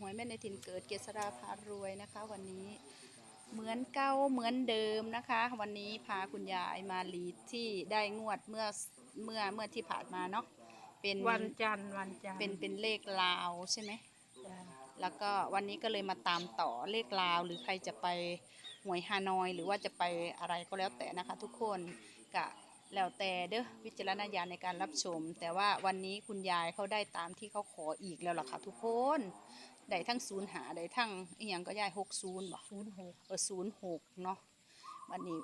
หวยแม่ในถิ่นเกิดเกษราพารวยนะคะ วันนี้เหมือนเก้าเหมือนเดิมนะคะ วันนี้พาคุณยายมาลีดที่ได้งวดเมื่อเมื่อเมื่อที่ผ่านมาเนาะเป็นวันจันทร์วันจันทร์เป็นเป็นเลขลาวใช่ไหมจ้ะแล้วก็วันนี้ก็เลยมาตามต่อเลขลาว หรือใครจะไปหวยฮานอย หรือว่าจะไปอะไรก็แล้วแต่นะคะ ทุกคนกะแล้วแต่เด้อวิจารณญาณในการรับชม แต่ว่าวันนี้คุณยายเขาได้ตามที่เขาขออีกแล้วล่ะค่ะทุกคน ได้ทั้งศูนย์หาได้ทั้งอีหยังก็ยายหกศูนย์บ่ศูนย์หกเออศูนย์หกเนาะวันนี้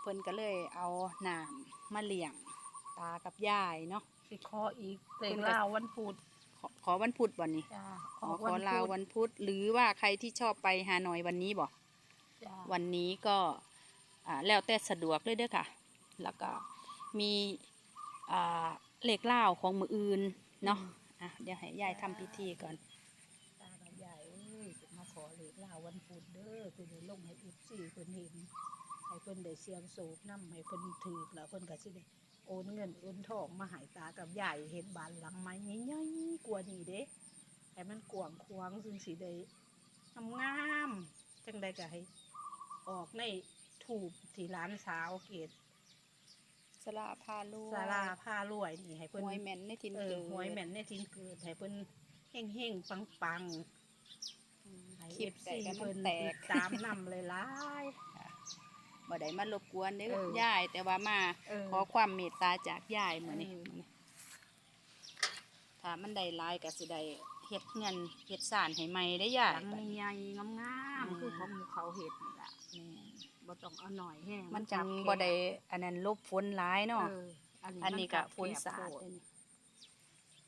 เพิ่นก็เลยเอาน้ำมาเลี้ยงตากับยายเนาะสิขออีกเตคุณงก็ลาววันพุธขอขอวันพุธวันนี้จ้ะขอขอลาพุธวันพุธหรือว่าใครที่ชอบไปฮานอยวันนี้บอกจ้ะวันนี้ก็อ่าแล้วแต่สะดวกเลยเด้อค่ะ แล้วก็มีอ่าเลขเล่าวของมืออื่นเนาะอะเดี๋ยวให้ยายทำพิธีก่อน ตากับยายเอ้ยสิมาขอเลขลาววันพุธเด้อเพิ่นได้ลงให้อีกสี่เพิ่นเห็นให้เพิ่นได้เสียงโศกนำให้เพิ่นถือแล้วเพิ่นก็สิได้โอนเงินโอนทองมาให้ตากับยายเห็นบ้านหลังใหม่ใหญ่ๆกว่านี้เด้ให้มันกว้างขวางซึ่งสิได้งามๆจังใดก็ให้ออกในถูกที่ร้านสาวเกตสลาพาลูสาราผ้ารวยนี่ให้หเพิ่นวยแม่นในทินเอเกิอดหวยแม่นเนี่ยทิ้งเกิดให้เพิ่นเฮงเฮงปังปังอืมๆให้ คลิเอปฟแต่ซีก็มัเพิ่นนแตก ตามนำเลยล่ายบ่ได้มารบกวนเด้อเออยายแต่ว่ามา เออ ขอความเมตตาจากยายมื้อนี้เออมื้อนี้ถ้ามันได้หลายก็สิได้เฮ็ดเงินเฮ็ดสานให้ใหม่ได้อยาหยลังใหญ่ๆงามอืม ๆคือของหมู่เขาเห็ดนี่ล่ะแม่นบ่ต้องเอาหน่อยแห้งมันจังบ่ได้อันนั้นลบฝนร้ายเนาะ เอออันนี้อันนี้ก็มัฝนสาดแคบโพเด้นี่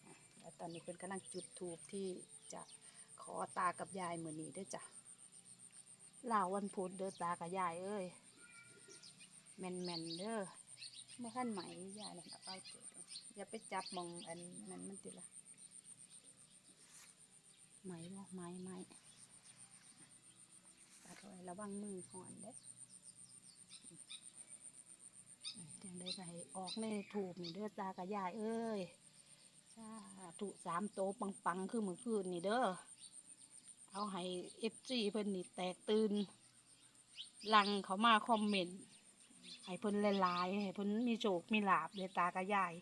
อะแล้วตอนนี้เพิ่นกำลังจุดธูปที่จะข อตากับยายมือนี้ด้อจ้ะลาวันพุธเด้อตากับยายเอ้ยแม่นเด้อบ่ทันไหมยายนั่นเอาไปเกิดอย่าไปจับมองอันนั้นมันติละไหมบ่ไหมไหมตัดไว้ระวังมือห่อนเด้อจังได้ก็ให้ออกในถูกนี่เด้อตากับยายเอ้ยสาธุสามโตปังๆ คือมื้อคืนนี่เด้อ เอาให้เอฟซีเพิ่นนี่แตกตื่นลังเขามาคอมเมนต์ให้เพิ่นหลายๆให้เพิ่นมีโชคมีลาบเลยตากระยาย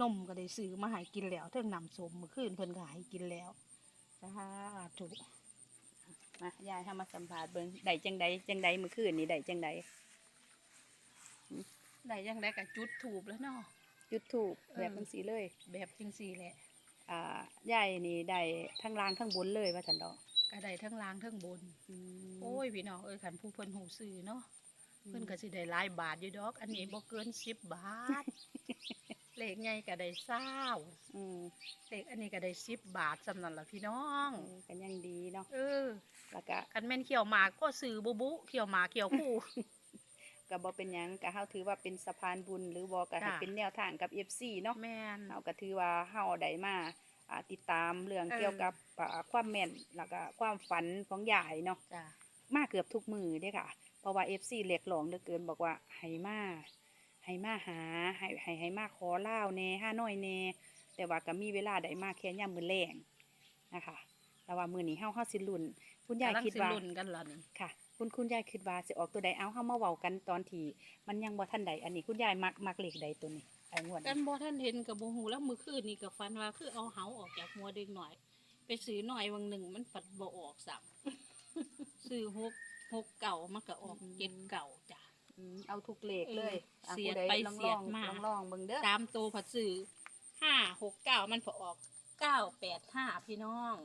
นมก็ได้ซื้อมาให้กินแล้วเทิงนำสมมื้อคืนเพิ่นก็ให้กินแล้วสาธุมายายทำมาสัมภาษณ์เบิ่งได้จังใดจังใดมื้อคืนนี้ได้จังใดได้ยังได้ก็จุดถูกแล้วเนาะจุดธูปเออแบบจังซี่เลย แบบจังซี่แหละอ่ายายนี่ได้ทั้งล่างทั้งบนเลยว่าซั่นดอก ก็ได้ทั้งล่างทั้งบน โอ้ยพี่น้องเอ้ยคันผู้เพิ่นหูซื้อเนาะเพิ่นก็สิได้หลายบาทอยู่ดอก อันนี้บ่เกิน10บาทเลขใหญ่ก็ได้20อืมเลขอันนี้ก็ได้10บาทสำนั้นล่ะพี่น้องเออกันยังดีเนาะเออแล้วก็คันแม่นเขียวหมากก็ซื้อบุบุเขียวหมากเขียวคู่ก็บ่เป็นหยังก็เฮาถือว่าเป็นสะพานบุญหรือบ่ก็ให้จ้ะเป็นแนวทางกับ FC เนาะแม่นเฮาก็ถือว่าเฮาได้มา อ่าติดตามเรื่องเออ เกี่ยวกับอ่าความแม่นแล้วก็ความฝันของยายเนาะจ้ะมาเกือบทุกมือเด้ค่ะ เพราะว่า FC เรียกร้องเหลือเกินบอกว่าให้มาให้มาหาให้ให้ให้มาขอเล่าวแหน่ห้าน้อยแหน่แต่ว่าก็มีเวลาได้มาแค่ยามมื้อแลงนะคะ แต่ว่ามื้อนี้เฮาเฮาสิลุ้นคุณยายกำลังคิดสิว่า ลุ้นกันล่ะนี่ ค่ะ คุณคุณยายคิดว่าสิออกตัวใดเอาเฮามาเว้ากันตอนที่มันยังบ่ทันใดอันนี้คุณยายมักมักเลขใดตัวนี้ ไอ้งวดกันี้นบ่ท่านเห็นกับบ่ฮู้แล้วมื้อคืนนี่ก็ฝันว่าคือเอาเหาออกจากหัวเด็กหน่อย ไปซื้อหน่อยวังหนึ่งมันปัดบ่ออกซ้ํซื้อหกหกเก่ามันก็ออกเจ็ดเก่าจ้ะอืมเอาทุกเลขเลยเอออะเสียดผู้ไปลองเสียดลองมา ลองลองเบิ่งเด้อตามตัวผัดซื้อห้าหกเก้ามันพอออกเก้าแปดห้าพี่น้อง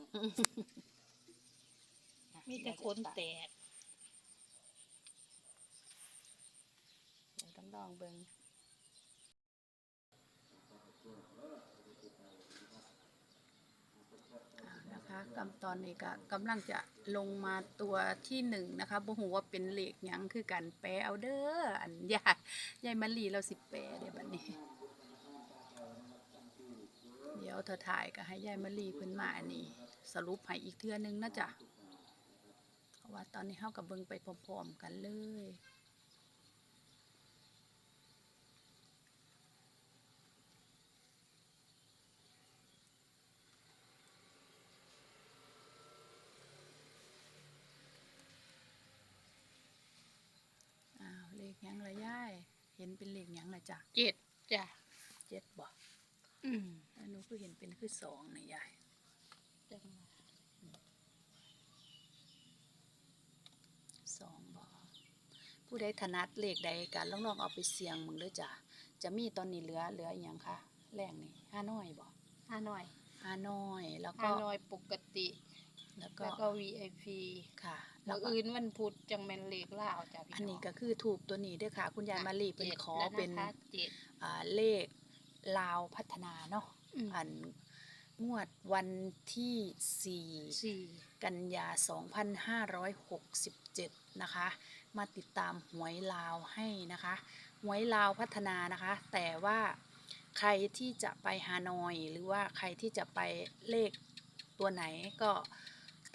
มีแต่คนแตก เดี๋ยวต้องลองเบิ่ง นะคะกำตอนนี้ก็กำลังจะลงมาตัวที่หนึ่งนะคะบ่ฮู้ว่าเป็นเหลขหยังคือกันแปลเอาเด้ออันยายยายมะลีเราสิแปลเดี๋ยวบัดนี้ เดี๋ยวเธอถ่ายก็ให้ยายมะลีเพิ่นมาอันนี้ สรุปให้อีกเทื่อนึงนะจ๊ะเพราะว่าตอนนี้เฮากับเบิ่งไปพร้อมๆกันเลย ห ยังละย่าย เห็นเป็นเลขหยังละจ้ะเจ็ดจ้ะเจ็ดบ่อืมแล้วหนูก็เห็นเป็นคือสองนะยายจังหวะสองบ่ผู้ใดถนัดเลขใดกันลองๆเอาไปเสี่ยงมึงเด้อจ้ะจะมีตอนนี้เหลือเหลืออหยังคะแรงนี่ห้าน้อยบ่ห้าหน่อยห้าน้อยแล้วห้าก็หน่อยปกติ แล้วก็แล้วก็ VIP ค่ะแล้แล้ววก็อื่นวันพุธจังแม่นเลขล่าวจ้ะพี่อันนี้ก็คือถูกตัวนี้ด้วยค่ะ คุณยายมารีเป็นจ็ดขอแล้วะเป็นคะเจ็ด อ่าเลขลาวพัฒนาเนาะอืม อันงวดวันที่ สี่สี่กันยา 2567 นะคะ มาติดตามหวยลาวให้นะคะ หวยลาวพัฒนานะคะ แต่ว่าใครที่จะไปฮานอย หรือว่าใครที่จะไปเลขตัวไหนก็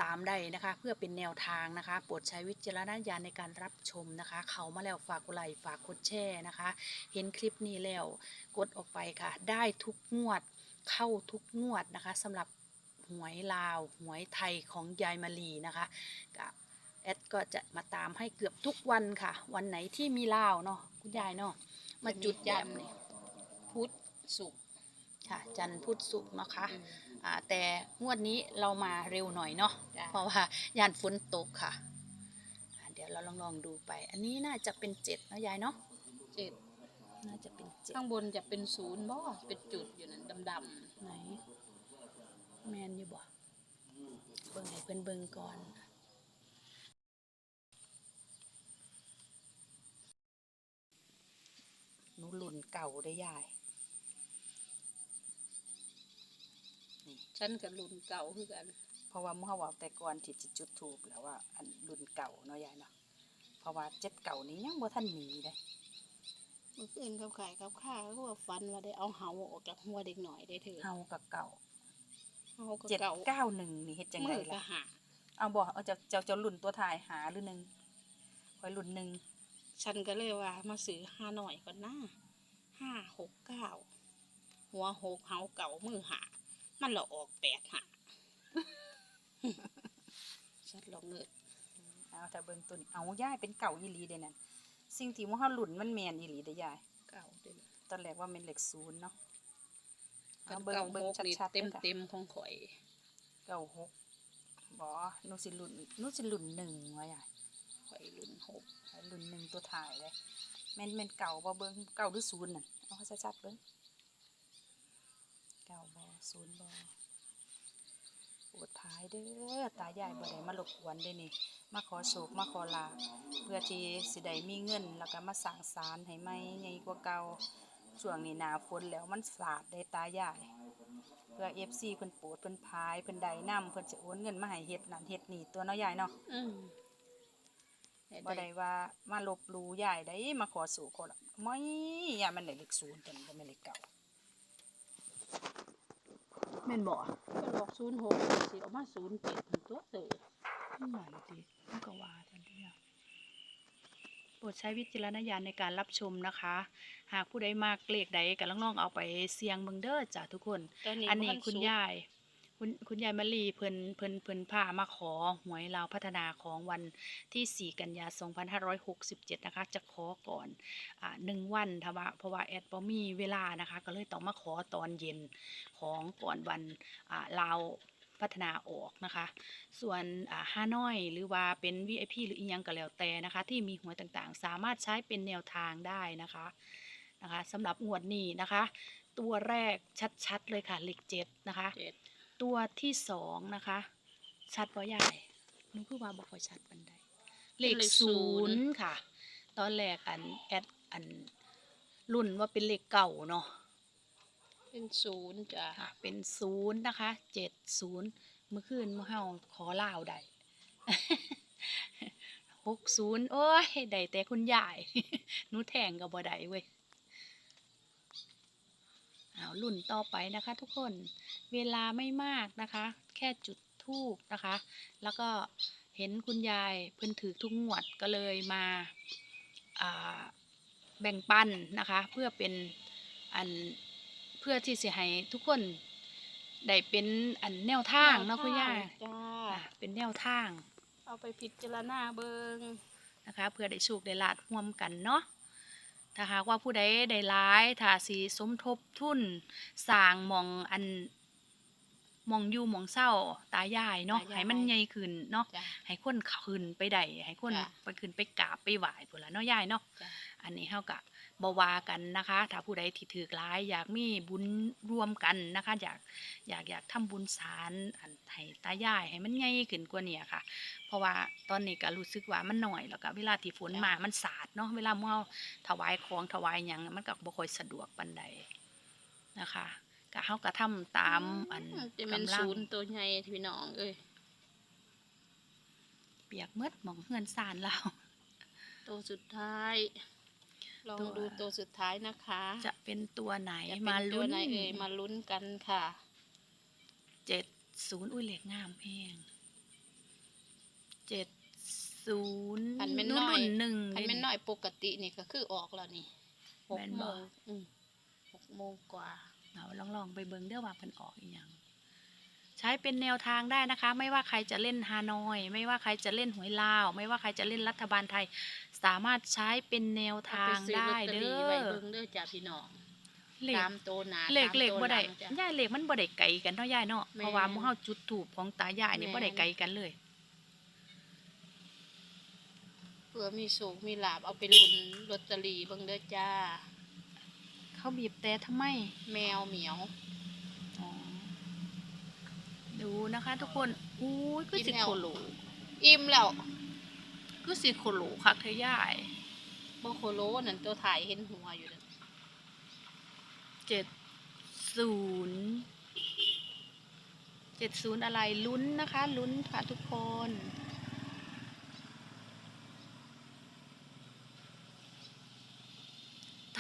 ตามได้นะคะ เพื่อเป็นแนวทางนะคะโปรดใช้วิจารณญาณในการรับชมนะคะ เขามาแล้วฝากกดไลค์ฝากกดแชร์นะคะ เห็นคลิปนี้แล้วกดออกไปค่ะ ได้ทุกงวดเข้าทุกงวดนะคะสำหรับหวยลาวหวยไทยของยายมาลีนะคะก็แอดก็จะมาตามให้เกือบทุกวันค่ะ วันไหนที่มีลาวเนาะคุณยายเนาะมาจุดแบจับนี้พุธศุกร์ค่ะ จันทร์พุธศุกร์นะคะอืมอ่า แต่งวดนี้เรามาเร็วหน่อยเนาะจ้ะเพราะว่ายานฝนตกค่ะอ่าเดี๋ยวเราลองลองๆดูไป อันนี้น่าจะเป็นเจ็ดเนาะยายเนาะเจ็ดน่าจะเป็นเจ็ดข้างบนจะเป็นศูนย์บ่เป็นจุดอยู่นั่นดำไหน แมนอยู่บ่เบิ่งให้เพิ่นเบิ่งก่อนหนูหลุนเก่าได้ยาย นี่ๆฉันกับรุ่นเก่าคือกัน เพราะว่าเมื่อว่าแต่ก่อนที่จิจุดถูกแล้วว่า อันรุ่นเก่าเนาะยายเนาะเพราะว่าเจ็ดเก่านี้ยังบ่ทันหนีเลยเมื่อคืนกับไข่กับข้าวก็ว่าฟันว่าได้เอาเหาออกจากหัวเด็กหน่อยได้เถอะเฮากับเก่าเฮาก็เจ็ดเก่าเก้าหนึ่งนี่เฮ็ดจังมืไดอก็ล่ะหาเอาบ่เอาจะจะจะรุ่นตัวถ่ายหาหรือหนึ่งคอยรุ่นหนึ่งฉันก็เลยว่า มาซื้อห้าหน่อยก่อนนะห้าหกเก้าหัวหกเฮาเก่ามือหา มันละออกแปดหาฉันลองเงิดเอาแต่เบิ่งตัวนี้เอาย่ายเป็นเก่าอีหลีเด้นั่นสิ่งที่ว่าเฮาหลุนมันแม่นอีหลีเด้ยายเก่าเด้อตอนแรกว่าเป็นเลขศูนย์เนาะกัเอานเบิ่งเก่าเบิ่งหกนี่ชัดๆเต็มเด้อค่ะเต็มๆของข่อยเก้าหกบ่หนูสิหลุนหนูสิหลุนหนึ่งว่ายายข่อยรุ่นหกหลุนหนึ่งตัวถ่ายเลยแม่นแม่นเก่าบ่เบิ่งเก่าหรือศูนย์น่ะเอาให้ชัดๆเบิ่ง เก่าบ่ศูนย์บ่ปวดท้ายเด้อตายายบ่ได้มารบกวนเด้นี่ มาขอโศกมาขอลา เพื่อที่สิได้มีเงิน แล้วก็มาสร้างศาลให้ใหม่ใหญ่กว่าเก่าช่วงนี้หน้าฝนแล้วมันสาดได้ตายายเพื่อ FC เพิ่นโปรดเพิ่นพายเพิ่นได้นํเพิ่นสิโอนเงินมาให้เฮ็ดนั่นเฮ็ดนี่ตัวเนาะยายเนาะอืมบ่ได้ว่ามาลบหลู่ยายได้มาขอสู่คนละไม่ยายมันได้เลขศูนย์ตัวนี้บ่แม่นเลขเก่า แม่นบ่ก็บอกศูนย์หกสิออกมาศูนย์เจ็ดตัวเตอหน่อยดิมันก็ว่าทันทีอะโปรดใช้วิจารณญาณในการรับชมนะคะ หากผู้ใดมากเลขใดก็ลองๆเอาไปเสี่ยงเบิ่งเด้อจ้ะทุกคนตอนนี้อันนี้บ่ทัคุณสุกยาย คุณคุณยายมะลีเพิ่นเพิ่นเพิ่นพามาขอหวยลาวพัฒนาของวันที่ 4 กันยา 2567 นะคะ จะขอก่อนอ่าหนึ่งวันทว่าเพราะว่าแอดบ่มีเวลานะคะ ก็เลยต้องมาขอตอนเย็นของก่อนวันอ่าลาวพัฒนาออกนะคะ ส่วนอ่าฮานอยหรือว่าเป็น VIP หรืออีหยังก็แล้วแต่นะคะ ที่มีหวยต่างๆ สามารถใช้เป็นแนวทางได้นะคะนะคะสำหรับงวดนี้นะคะ ตัวแรกชัดๆเลยค่ะเลขเจ็ดนะคะ ตัวที่สองนะคะ ชัดบ่ใหญ่หนูคือว่าบ่ค่อยชัดปานใดเลขศูนย์ค่ะ ตอนแรกอันแอดอันรุ่นว่าเป็นเลขเก่าเนาะเป็นศูนย์จ้ะค่ะเป็นศูนย์นะคะเจ็ดศูนย์เมื่อคืนเมื่อเฮาขอลาวได้หกศูนย์โอ้ยได้แต่คุณยายหนูแทงกับบ่ได้เว้ย เอารุ่นต่อไปนะคะ ทุกคนเวลาไม่มากนะคะ แค่จุดทูบนะคะ แล้วก็เห็นคุณยายเพิ่นถือทุกงวดก็เลยมาอ่าแบ่งปันนะคะ เพื่อเป็นอันเพื่อที่จะให้ทุกคนได้เป็นอันแนวทางเนาะคุณยายจ้าอะเป็นแนวทาง เอาไปพิจารณาเบิงนะคะ เพื่อได้โชคได้ลาดร่วมกันเนาะ ถ้าหากว่าผู้ใดได้ร้ายถ้าสิสมทบทุนสร้างหมองอัน มองอยู่หมองเศร้าตายายเนาะตายายให้มันใหญ่ขึ้นเนาะจ้ะให้คนขึ้นไปได้ให้คนจ้ะไปขึ้นไปกราบไปไหว้พุ่นละเนาะยายเนาะจ้ะ อันนี้เฮาก็บ่ว่ากันนะคะ ถ้าผู้ใดที่ถือร้ายอยากมีบุญร่วมกันนะคะ อยากอยากอยากทำบุญสารอันให้ตายายให้มันใหญ่ขึ้นกว่านี้ค่ะ เพราะว่าตอนนี้ก็รู้สึกว่ามันหน่อยแล้วก็เวลาที่ฝนมามันสาดเนาะเวลาเมื่อถวายของถวายหยังมันก็บ่ค่อยสะดวกปานใดนะคะ ก็เฮาก็ทำตามอันจะเป็นกำลังศูนย์ตัวใหญ่ที่พี่น้องเอ้ยเปียกเมดหมองเฮือนซานเราตัวสุดท้ายลองตัวดูตัวสุดท้ายนะคะ จะเป็นตัวไหนจะมาเป็นตัลุ้วนไหนเอ่ยมาลุ้นกันค่ะเจ็ดศูนย์อุ้ยเหล็กงามเองเจ็ดศูนย์อันแม่นน้อยหนึ่งคันแม่นน้อยปกตินี่ก็คือออกแล้วนี่หกแม่นโมบ่งอืมหกโมงกว่า เอาลองลองๆไปเบิ่งเด้อว่าเพิ่นออกอีหยังใช้เป็นแนวทางได้นะคะ ไม่ว่าใครจะเล่นฮานอย ไม่ว่าใครจะเล่นหวยลาว ไม่ว่าใครจะเล่นรัฐบาลไทย สามารถใช้เป็นแนวทางเอปซื้อได้ลอตตอเด้รี่อไว้เบิ่งเด้อจ้าพี่น้องเหล็กตามโตหนาเหล็กตามเหล็กโตบ่ได้หลังจ้ะย่ายเหล็กมันบ่ได้ไกลกันเนาะย่ายเนาะแม่นเพราะว่าหมู่เฮาจุดถูปของตายายนี่แม่นบ่ได้ไกลกันเลยเผื่อมีโศกมีลาบเอาไปลุ้นลอตเตอรี่เบิ่งเด้อจ้า เขาบีบแต่ทำไมแมวเหมียวอ๋อดูนะคะ ทุกคนอุ้ยคือสิกินแล้วโคโลอิ่มแล้วคือสิโคโลคักเธอย่ายบ่โคโลนั่นตัวถ่ายเห็นหัวอยู่นั่นเจ็ดศูนย์เจ็ดศูนย์อะไรลุ้นนะคะ ลุ้นค่ะทุกคน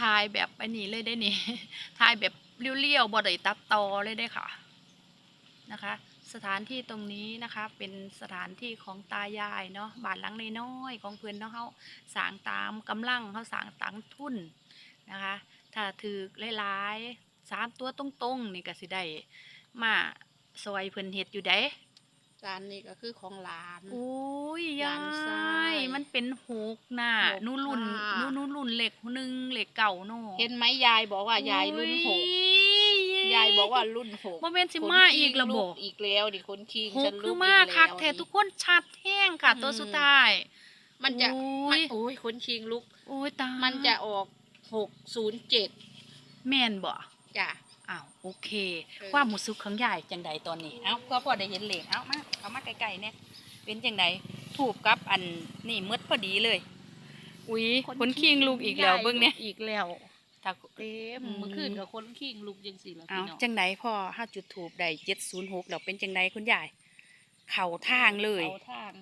ทายแบบไอ้นี่เลยได้นี่ทายแบบเลี้ยวๆบ่ได้ตัดต่อเลยได้ค่ะนะคะ สถานที่ตรงนี้นะคะเป็นสถานที่ของตายายเนาะบ้านหลังน้อยๆของเพื่อนเนาะเขาสางตามกำลังเขาสางตังทุนนะคะ ถ้าถือหลายๆสามตัวตรงๆนี่ก็สิได้มาซอยเพิ่นเฮ็ดอยู่เด้ จานนี้ก็คือของหลาน อุ้ยหยาลานชายยมันเป็นหกน่ะหกหนูรุ่นค่ะ หนูหนูรุ่นเหล็กหนึ่งเหล็กเก่าเนาะเห็นไหมยายบอกว่ายายรุ่นหกอุ้ยายบอกว่ารุ่นหกบ่แม่นสิมาอีกระบคนบขี้อีกแล้วดิคนคิงหฉักนคืลูอกมาอีกคักแล้วแท้นี่ทุกคนชัดแห้งค่ะ ตัวอืมสุดท้าย มันจะโอ้มันยโอ้ยคนคิงลุก โอ้ยตายมันจะออกหกศูนย์เจ็ดแม่นบ่จ้ะอ้าวโอ เคเออความหมูสุกของยายจังใดตอนนี้ เอ้าเพื่อพอได้เห็นเหล็กเอ้ามาเอามาไกลๆเนี่ยเป็นจังใดถูกกับอันนี่หมืดพอดีเลย อุ๊ยคนคิงลูกอีกแล้วเบิ่งเนี่ยอีกแล้วถ้าเต็มอืมเมื่อคืนกับคนคิงลุกยังสี่แล้วเอาพี่น้องจังไดพ่อห้าจุดถูกได้เจ็ดศูนย์หกแล้วเป็นจังไดคุณยาย เข่าทางเลยเอาทาง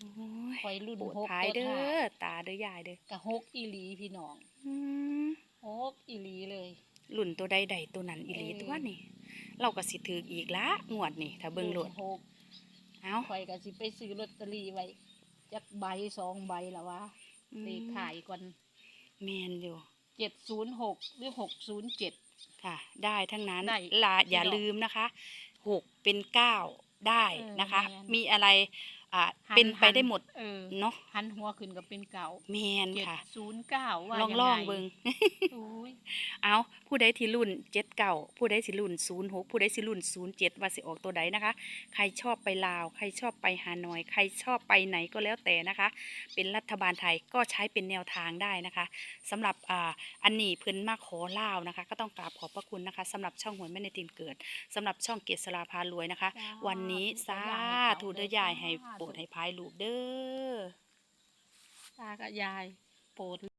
โอ้ยคอยรุ่นปวดหกท้ายตัวเด้ท้าอยตาเด้อยายเด้อกับหกอีหลีพี่น้องอืมหกอีหลีเลย หลุ่นตัวใดใดตัวนั้นอีหลีเออตัวนี่ เราก็สิถืออีกละงวดนี่ถ้าเบิ่งโหลดหกเอาคอยก็สิไปซื้อลอตเตอรี่ไว้จักใบสองใบแล้ววะเลขถ่ายก่อนแมนอยู่เจ็ดศูนย์หกหรือหกศูนย์เจ็ดค่ะ ได้ทั้งนั้นได้ลาอย่าพี่น้องลืมนะคะหกเป็นเก้าได้เออนะคะแม่นมีอะไร อ่าหันเป็นไปหันได้หมดเออเนาะหันหัวขึ้นก็เป็นเก่าแมนเจ็ดค่ะศูนย์เก้าว่าลองยัลองไเบิงอุ้ยเอาผู้ใดที่รุ่นเจ็ดเก่าผู้ใดสิรุ่นศูนย์หกผู้ใดสิรุ่นศูนย์เจ็ดว่าสิออกตัวใดนะคะ ใครชอบไปลาว ใครชอบไปฮานอย ใครชอบไปไหนก็แล้วแต่นะคะ เป็นรัฐบาลไทยก็ใช้เป็นแนวทางได้นะคะสำหรับอ่าอันนี้เพิ่นมาขอลาวนะคะ ก็ต้องกราบขอบพระคุณนะคะสำหรับช่องหวยแม่ในตีนเกิดสำหรับช่องเกศราพารวยนะคะจ้าวันนี้สาธุธุเด้เด้ออยายสาธุให้โปรดให้พายลูกเด้อตากับยายโปรด